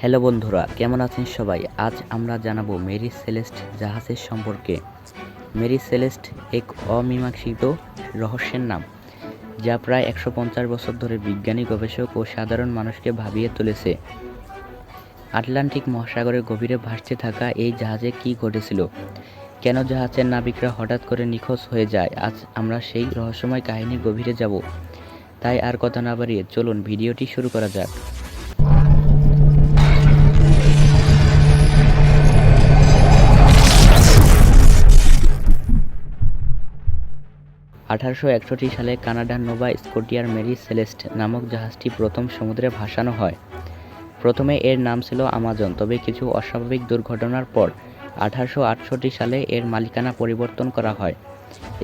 Hello বন্ধুরা, কেমন আছেন সবাই? আজ আমরা জানাব মেরি সেলেস্ট জাহাজের সম্পর্কে। মেরি সেলেস্ট এক অমীমাংসিত রহস্যের নাম, যা প্রায় একশো পঞ্চাশ বছর ধরে বিজ্ঞানী, গবেষক ও সাধারণ মানুষকে ভাবিয়ে তুলেছে। আটলান্টিক মহাসাগরের গভীরে ভাসতে থাকা এই জাহাজে কী ঘটেছিল? কেন জাহাজের নাবিকরা হঠাৎ করে নিখোঁজ হয়ে যায়? আজ আমরা সেই রহস্যময় কাহিনীর গভীরে যাব। তাই আর কথা না বাড়িয়ে চলুন ভিডিওটি শুরু করা যাক। আঠারোশো একষট্টি সালে কানাডার নোভা স্কটিয়ার মেরি সেলেস্ট নামক জাহাজটি প্রথম সমুদ্রে ভাসানো হয়। প্রথমে এর নাম ছিল আমাজন, তবে কিছু অস্বাভাবিক দুর্ঘটনার পর আঠারোশো আটষট্টি সালে এর মালিকানা পরিবর্তন করা হয়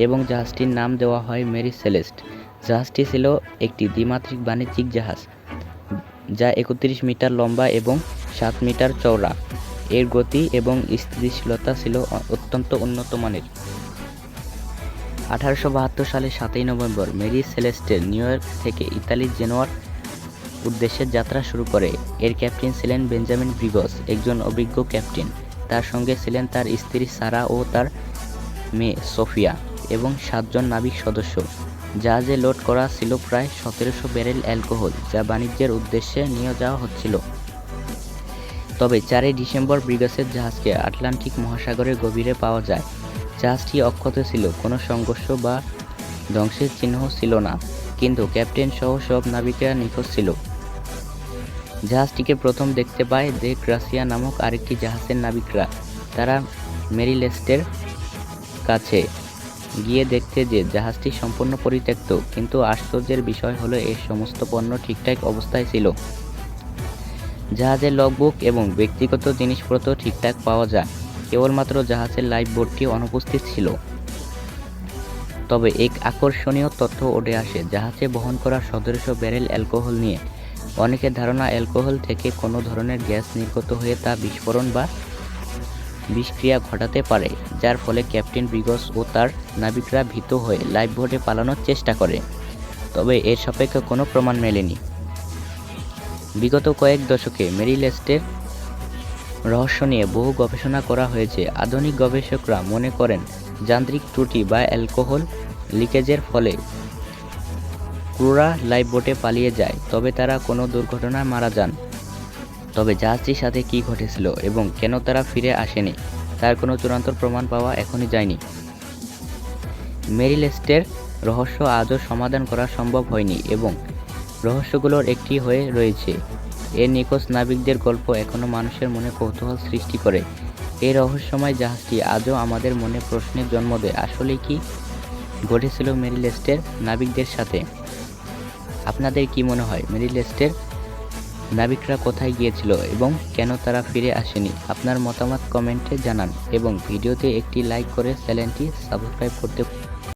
এবং জাহাজটির নাম দেওয়া হয় মেরি সেলেস্ট। জাহাজটি ছিল একটি দ্বিমাত্রিক বাণিজ্যিক জাহাজ, যা একত্রিশ মিটার লম্বা এবং সাত মিটার চওড়া। এর গতি এবং স্থিতিশীলতা ছিল অত্যন্ত উন্নত মানের। আঠারোশো বাহাত্তর সালের সাতই নভেম্বর মেরি সেলেস্টের নিউ ইয়র্ক থেকে ইতালির জেনোয়ার উদ্দেশ্যে যাত্রা শুরু করে। এর ক্যাপ্টেন ছিলেন বেঞ্জামিন ব্রিগস একজন অভিজ্ঞ ক্যাপ্টেন। তার সঙ্গে ছিলেন তার স্ত্রী সারা ও তার মেয়ে সোফিয়া এবং সাতজন নাবিক সদস্য। জাহাজে লোড করা ছিল প্রায় সতেরোশো ব্যারেল অ্যালকোহল, যা বাণিজ্যের উদ্দেশ্যে নিয়ে যাওয়া হচ্ছিল। তবে চারই ডিসেম্বর ব্রিগসের জাহাজকে আটলান্টিক মহাসাগরের গভীরে পাওয়া যায়। জাহাজটি অক্ষত ছিল, কোনো সংঘর্ষ বা ধ্বংসের চিহ্ন ছিল না, কিন্তু ক্যাপ্টেন সহ সব নাবিকেরা নিখোঁজ ছিল। জাহাজটিকে প্রথম দেখতে পায় দে ক্রাসিয়া নামক আরেকটি জাহাজের নাবিকরা। তারা মেরিলেস্টের কাছে গিয়ে দেখতে যে জাহাজটি সম্পূর্ণ পরিত্যক্ত, কিন্তু আশ্চর্যের বিষয় হলো এর সমস্ত পণ্য ঠিকঠাক অবস্থায় ছিল। জাহাজের লগবুক এবং ব্যক্তিগত জিনিসপত্র ঠিকঠাক পাওয়া যায়। কেবলমাত্র জাহাজের লাইফ বোটটি অনুপস্থিত ছিল। তবে এক আকর্ষণীয় তথ্য উঠে আসে, জাহাজে বহন করা সতেরোশো ব্যারেল অ্যালকোহল নিয়ে। অনেকের ধারণা, অ্যালকোহল থেকে কোনো ধরনের গ্যাস নির্গত হয়ে তা বিস্ফোরণ বা বিষক্রিয়া ঘটাতে পারে, যার ফলে ক্যাপ্টেন ব্রিগস ও তার নাবিকরা ভীত হয়ে লাইফ বোটে পালানোর চেষ্টা করে। তবে এর সাপেক্ষে কোনো প্রমাণ মেলেনি। বিগত কয়েক দশকে মেরিলেস্টের রহস্য নিয়ে বহু গবেষণা করা হয়েছে। আধুনিক গবেষকরা মনে করেন, যান্ত্রিক ত্রুটি বা অ্যালকোহল লিকেজের ফলে ক্রুরা লাইফ বোটে পালিয়ে যায়, তবে তারা কোনো দুর্ঘটনায় মারা যান। তবে জাহাজটির সাথে কী ঘটেছিল এবং কেন তারা ফিরে আসেনি, তার কোনো চূড়ান্ত প্রমাণ পাওয়া এখনই যায়নি। মেরিলেস্টের রহস্য আজও সমাধান করা সম্ভব হয়নি এবং রহস্যগুলোর একটি হয়ে রয়েছে। এর নিখোঁজ নাবিকদের গল্প এখনও মানুষের মনে কৌতূহল সৃষ্টি করে। এই রহস্যময় জাহাজটি আজও আমাদের মনে প্রশ্নের জন্ম দেয়। আসলে কি ঘটেছিল মেরিলেস্টের নাবিকদের সাথে? আপনাদের কি মনে হয় মেরিলেস্টের নাবিকরা কোথায় গিয়েছিল এবং কেন তারা ফিরে আসেনি? আপনার মতামত কমেন্টে জানান এবং ভিডিওতে একটি লাইক করে চ্যানেলটি সাবস্ক্রাইব করতে